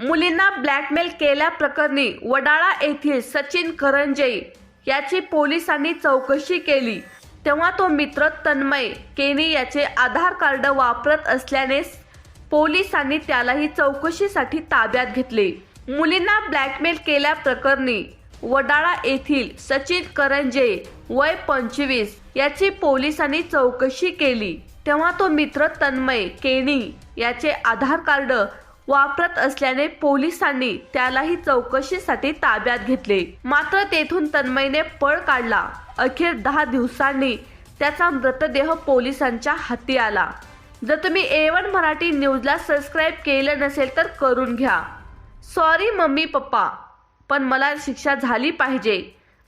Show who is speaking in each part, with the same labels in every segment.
Speaker 1: मुलींना ब्लॅकमेल केल्याप्रकरणी वडाळा येथील सचिन करंजे याची पोलिसांनी चौकशी केली. तेव्हा तो मित्र तन्मय केनी याचे आधार कार्ड वापरत असल्याने पोलिसांनी त्यालाही चौकशीसाठी ताब्यात घेतले. मुलींना ब्लॅकमेल केल्याप्रकरणी वडाळा येथील सचिन करंजे वय पंचवीस याची पोलिसांनी चौकशी केली. तेव्हा तो मित्र तन्मय केनी याचे आधार कार्ड वापरत असल्याने पोलिसांनी त्यालाही चौकशीसाठी ताब्यात घेतले. मात्र तेथून तन्मयने पळ काढला. अखेर दहा दिवसांनी त्याचा मृतदेह पोलिसांच्या हाती आला. जर तुम्ही ए वन मराठी न्यूजला सबस्क्राईब केलं नसेल तर करून घ्या. सॉरी मम्मी पप्पा पण मला शिक्षा झाली पाहिजे.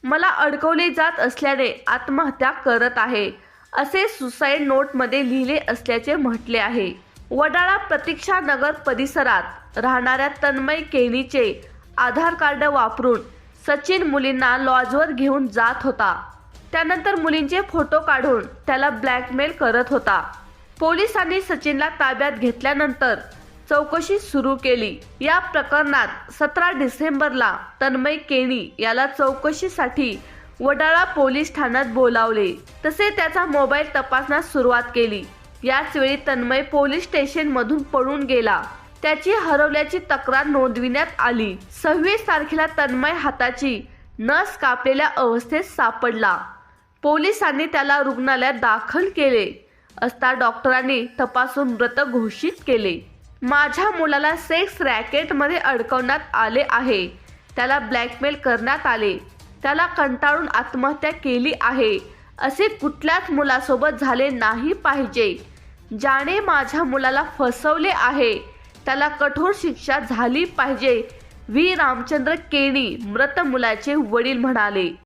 Speaker 1: मला अडकवले जात असल्याने आत्महत्या करत आहे असे सुसाईड नोटमध्ये लिहिले असल्याचे म्हटले आहे. वडाळा प्रतीक्षा नगर परिसरात राहणाऱ्या तन्मय केनीचे आधार कार्ड वापरून सचिन मुलींना लॉजवर घेऊन जात होता. त्यानंतर मुलींचे फोटो काढून त्याला ब्लॅकमेल करत होता. पोलिसांनी सचिनला ताब्यात घेतल्यानंतर चौकशी सुरू केली. या प्रकरणात सतरा डिसेंबरला तन्मय केणी याला चौकशीसाठी वडाळा पोलीस ठाण्यात बोलावले. तसे त्याचा मोबाईल तपासण्यास सुरुवात केली. याचवेळी तन्मय पोलीस स्टेशनमधून पळून गेला. त्याची हरवल्याची तक्रार नोंदविण्यात आली. सव्वीस तारखेला तन्मय हाताची नस कापलेल्या अवस्थेत सापडला. पोलिसांनी त्याला रुग्णालयात दाखल केले असता डॉक्टरांनी तपासून मृत घोषित केले. माझ्या मुलाला सेक्स रॅकेटमध्ये अडकवण्यात आले आहे. त्याला ब्लॅकमेल करण्यात आले. त्याला कंटाळून आत्महत्या केली आहे. असे कुठल्याच मुलासोबत झाले नाही पाहिजे. ज्याने माझ्या मुलाला फसवले आहे. त्याला कठोर शिक्षा झाली पाहिजे. व्ही. रामचंद्र केणी मृत मुलाचे वडील म्हणाले.